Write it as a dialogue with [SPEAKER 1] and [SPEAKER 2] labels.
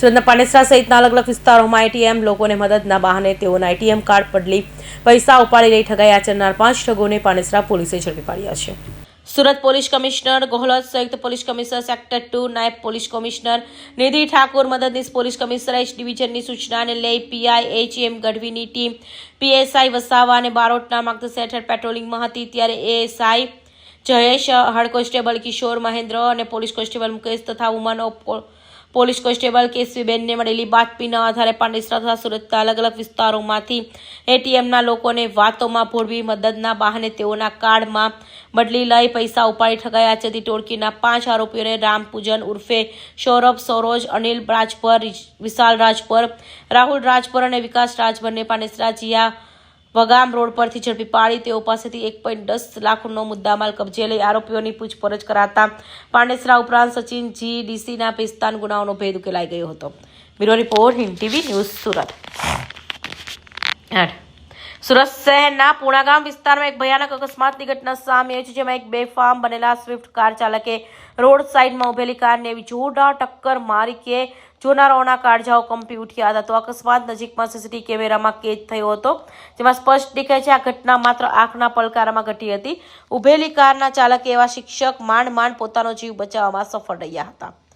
[SPEAKER 1] સુરતના પાનેસરા સહિતના અલગ અલગ વિસ્તારોમાં એટીએમ લોકોને મદદના બહાને તેઓના એટીએમ કાર્ડ બદલી પૈસા ઉપાડી લઈ ઠગાઈ આચરનાર પાંચ ઠગોને પાનેસરા પોલીસે ઝડપી પાડ્યા છે. સુરત પોલીસ કમિશનર ગોહલત સંયુક્ત પોલીસ કમિશનર સેક્ટર ટુ, નાયબ પોલીસ કમિશનર નિધિ ઠાકોર મદદનીશ પોલીસ કમિશનર એચ ડિવિઝનની સૂચનાને લઈ પીઆઈ એચએમ ગઢવીની ટીમ પીએસઆઈ વસાવા અને બારોટના માર્ગદર્શન હેઠળ પેટ્રોલિંગમાં હતી. ત્યારે ASI Jayesh, head constable Kishor Mahendra અને પોલીસ કોન્સ્ટેબલ મુકેશ તથા ઉમાનો પોલીસ કોન્સ્ટેબલ કેસવીબેનને મળેલી બાતમીના આધારે પાંડેસરા તથા સુરતના અલગ અલગ વિસ્તારોમાંથી એટીએમના લોકોને વાતોમાં ભોળવી મદદના બહાને તેઓના કાર્ડમાં બદલી લઈ પૈસા ઉપાડી ઠગાયા છે ટોળકીના પાંચ આરોપીઓને રામપૂજન ઉર્ફે સૌરભ સૌરોજ, અનિલ રાજપર, વિશાલ રાજપર, રાહુલ રાજપર અને વિકાસ રાજપરને પાંડેસરા જિયા વગામ રોડ પરથી ઝડપી પાડી તેઓ પાસેથી એક પોઈન્ટ દસ લાખનો મુદ્દામાલ કબજે લઈ આરોપીઓની પૂછપરછ કરાતા પાંડેસરા ઉપરાંત સચિન જી ડીસીના પિસ્તાન ગુનાઓનો ભેદ ઉકેલાઈ ગયો હતો. Bureau report Hind TV news Surat. આઠ. સુરત શહેરના પુણાગામ વિસ્તારમાં એક ભયાનક અકસ્માતની ઘટના સામે આવી છે, જેમાં એક બેફામ બનેલા સ્વિફ્ટ કાર ચાલકે રોડ સાઈડમાં ઉભેલી કારને એવી જોરદાર ટક્કર મારી કે જોનારાઓના કાળજાઓ કંપી ઉઠ્યા હતા તો અકસ્માત નજીકમાં સીસીટીવી કેમેરામાં કેદ થયો હતો, જેમાં સ્પષ્ટ દેખાય છે આ ઘટના માત્ર આંખના પલકારામાં ઘટી હતી. ઉભેલી કારના ચાલકે એવા શિક્ષક માંડ માંડ પોતાનો જીવ બચાવવામાં સફળ રહ્યા હતા.